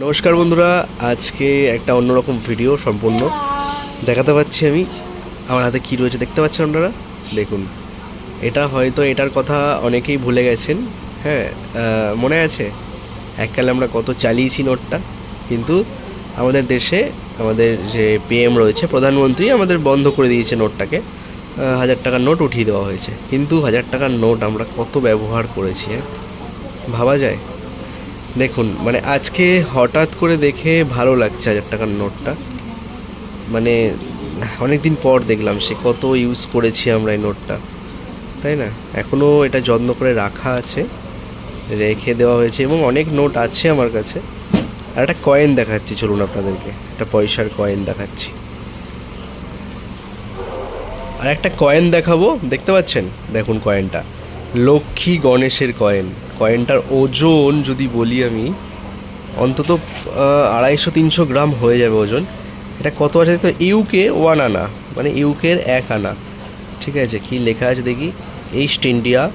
নমস্কার বন্ধুরা, আজকে একটা অন্যরকম ভিডিও সম্পূর্ণ। দেখাতে পাচ্ছি আমি। আমার হাতে কী রয়েছে দেখতে পাচ্ছেন আপনারা? দেখুন। এটা হয়তো এটার কথা অনেকেই ভুলে গেছেন। হ্যাঁ মনে আছে? এককালে আমরা কত চালিয়েছি নোটটা। কিন্তু আমাদের দেশে আমাদের যে পিএম রয়েছে, প্রধানমন্ত্রী আমাদের বন্ধ করে দিয়েছে নোটটাকে। হাজার টাকার নোট উঠিয়ে দেওয়া হয়েছে। কিন্তু হাজার টাকার নোট আমরা কত ব্যবহার করেছি হ্যাঁ? ভাবা যায়? দেখুন মানে আজকে হঠাৎ করে দেখে ভালো লাগছে হাজার টাকার নোটটা। মানে অনেক দিন পর দেখলাম সে কত ইউজ করেছি আমরা এই নোটটা। তাই না? এখনও এটা যত্ন করে রাখা আছে, রেখে দেওয়া হয়েছে এবং অনেক নোট আছে আমার কাছে। আর একটা কয়েন দেখাচ্ছি, চলুন আপনাদেরকে। একটা পয়সার কয়েন দেখাচ্ছি। আর একটা কয়েন দেখাবো, দেখতে পাচ্ছেন? দেখুন কয়েনটা লক্ষ্মী গণেশের কয়েন। কয়েনটার ওজন যদি বলি আমি, অন্তত আড়াইশো তিনশো গ্রাম হয়ে যাবে ওজন। এটা কত আছে তো? ইউকে ওয়ান আনা। মানে ইউকের এক আনা। ঠিক আছে, কি লেখা আছে দেখি? ইস্ট ইন্ডিয়া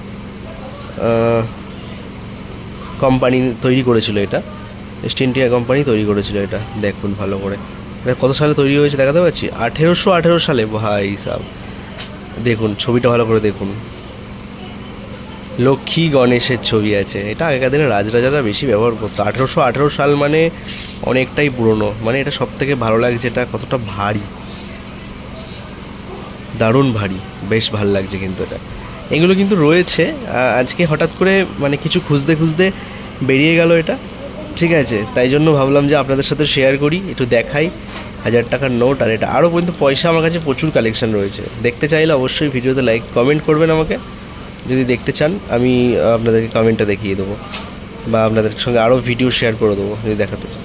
কোম্পানি তৈরি করেছিল এটা। ইস্ট ইন্ডিয়া কোম্পানি তৈরি করেছিল এটা। দেখুন ভালো করে। এটা কত সালে তৈরি হয়েছে দেখাতে পাচ্ছি? আঠেরোশো আঠেরো সালে। ভাই সাহ দেখুন, ছবিটা ভালো করে দেখুন। লক্ষ্মী গণেশের ছবি আছে। এটা আগেকার দিনে রাজরাজারা বেশি ব্যবহার করতো। আঠেরোশো আঠেরো সাল মানে অনেকটাই পুরনো। মানে এটা সব থেকে ভালো লাগছে, এটা কতটা ভারী। দারুণ ভারী। বেশ ভালো লাগছে কিন্তু এটা। এগুলো কিন্তু রয়েছে। আজকে হঠাৎ করে মানে কিছু খুঁজতে খুঁজতে বেরিয়ে গেল এটা। ঠিক আছে? তাই জন্য ভাবলাম যে আপনাদের সাথে শেয়ার করি, একটু দেখাই। হাজার টাকার নোট আর এটা। আরও পর্যন্ত পয়সা আমার কাছে প্রচুর কালেকশন রয়েছে। দেখতে চাইলে অবশ্যই ভিডিওতে লাইক কমেন্ট করবেন আমাকে। যদি দেখতে চান, আমি আপনাদেরকে কমেন্টটা দেখিয়ে দেবো বা আপনাদের সঙ্গে আরও ভিডিও শেয়ার করে দেবো, যদি দেখাতে চান।